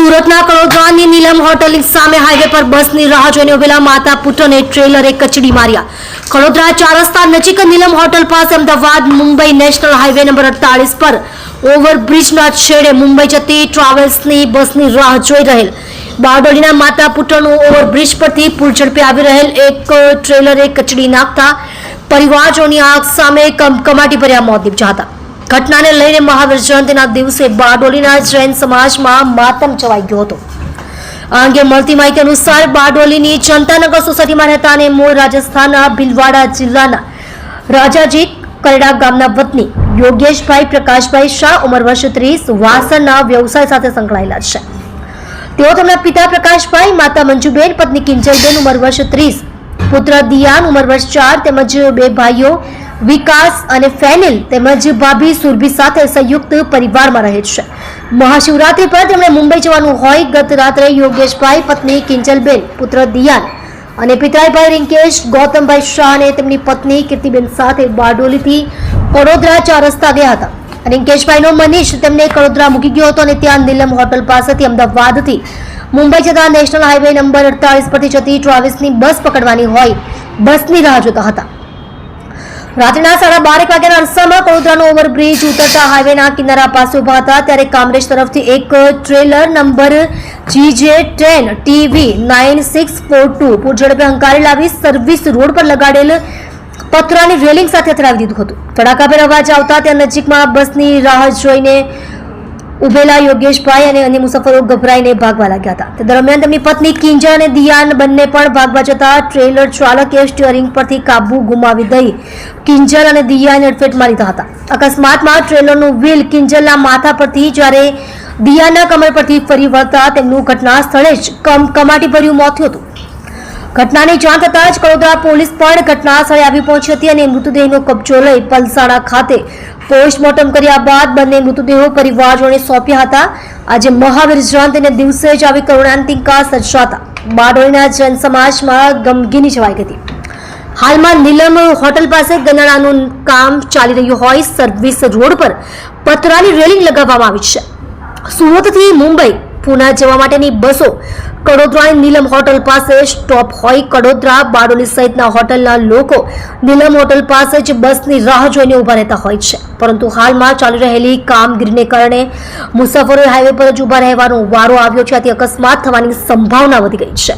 સુરતના કડોદરાની નીલમ હોટલની સામે હાઈવે પર બસની રાહ જોઈને ઉભેલા માતા પુત્રને ટ્રેલરે કચડી માર્યા. કડોદરા ચાર રસ્તા નજીક નીલમ હોટલ પાસે Ahmedabad Mumbai national highway number અડતાલીસ પર ઓવરબ્રિજના છેડે મુંબઈ જતી ટ્રાવેલ્સની બસની રાહ જોઈ રહેલ. બારડોલીના માતા પુત્રનું ઓવરબ્રિજ પરથી પુલ ઝડપે આવી રહેલ એક ટ્રેલરે કચડી નાખતા પરિવારજોની આંખ સામે કમકમાટી ભર્યા મોત નીપજ્યા હતા. ઘટનાને લઈને મહાવીર જયંતિના દિવસે બારડોલીના જૈન સમાજમાં માતમ છવાઈ ગયો હતો. આ અંગે મળતી માહિતી અનુસાર બારડોલીની જનતાનગર સોસાયટીમાં રહેતા અને મૂળ રાજસ્થાનના ભીલવાડા જિલ્લાના રાજાજી કરડા ગામના વતની યોગેશભાઈ પ્રકાશભાઈ શાહ ઉંમર વર્ષ ત્રીસ વાસણના વ્યવસાય સાથે સંકળાયેલા છે. તેઓ તેમના પિતા પ્રકાશભાઈ, માતા મંજુબેન, પત્ની કિંજલબેન ઉંમર વર્ષ ત્રીસ, પુત્ર દિયાન ઉંમર વર્ષ ચાર તેમજ બે ભાઈઓ વિકાસ અને ફેનિલ તેમજ ભાભી સુરભી સાથે સંયુક્ત પરિવારમાં રહે છે. મહાશિવરાત્રી પર તેમણે મુંબઈ જવાનું હોય ગત રાત્રે યોગેશભાઈ, પત્ની કિંજલબેન, પુત્ર દિયાન અને પિતરાઈભાઈ રિંકેશ, ગૌતમભાઈ શાહ અને તેમની પત્ની કીર્તિબેન સાથે બારડોલીથી વડોદરા ચાર રસ્તા ગયા હતા. રિંકેશભાઈનો મનીષ તેમને કડોદરા મૂકી ગયો હતો અને ત્યાં નીલમ હોટલ પાસેથી અમદાવાદથી મુંબઈ જતા નેશનલ હાઈવે નંબર અડતાલીસ પરથી જતી ટ્રાવેલ્સની બસ પકડવાની હોય બસની રાહ જોતા હતા. રાત્રિના સાડા બારેક વાગ્યાના અરસામાં કડોદરાનો ઓવરબ્રિજ ઉતરતા હાઈવેના કિનારા પાસે ઊભા હતા ત્યારે કામરેજ તરફથી એક trailer number GJ ten TV nine six four two પૂરઝડપે હંકારી લાવી સર્વિસ રોડ પર લગાડેલ પતરાની રેલિંગ સાથે અથડાવી દીધું હતું. તડાકાભેર અવાજ આવતા ત્યાં નજીકમાં બસની રાહ જોઈને ઉભેલા યોગેશભાઈ અને અન્ય મુસાફરો ગભરાઈને ભાગવા લાગ્યા હતા. તે દરમિયાન તેમની પત્ની કિંજા અને દિયાન બંને પણ ભાગવા જતા ટ્રેલર ચાલકે સ્ટીયરિંગ પરથી કાબુ ગુમાવી દઈ કિંજલ અને દિયાને અડફેટ મારી દીધા હતા. અકસ્માતમાં ટ્રેલરનું વ્હીલ કિંજલના માથા પરથી જ્યારે દિયાના કમર પરથી ફરી વળતા તેમનું ઘટના સ્થળે જ કમ કમાટી ભર્યું મોત થયું હતું. ઘટનાની જાણ થતાં જ કડોદરા પોલીસ પણ ઘટના સ્થળે આવી પહોંચી હતી અને મૃતદેહનો કબજો લઈ પલસાણા ખાતે પોસ્ટમોર્ટમ કર્યા બાદ બંને મૃતદેહો પરિવારજોને સોંપ્યા હતા. આજે મહાવીર જયંતિને દિવસે જ આવી કરુણાંતિકા સર્જાતા. બારડોલીના જન સમાજમાં ગમગીની છવાઈ ગઈ હતી. હાલમાં નીલમ હોટલ પાસે ગનાળાનું કામ ચાલી રહ્યું હોય, સર્વિસ રોડ પર પતરાની રેલિંગ લગાવવામાં આવી છે. સુરતથી મુંબઈ પુના જવા માટેની બસો. કડોદરાની નીલમ હોટલ પાસે સ્ટોપ હોય કડોદરા બારડોલી સહિતના હોટલના લોકો નીલમ હોટલ પાસે જ બસની રાહ જોઈને ઊભા રહેતા હોય છે. પરંતુ હાલમાં ચાલી રહેલી કામગીરીને કારણે મુસાફરો હાઈવે પર જ ઊભા રહેવાનો વારો આવ્યો છે. આથી અકસ્માત થવાની સંભાવના વધી ગઈ છે.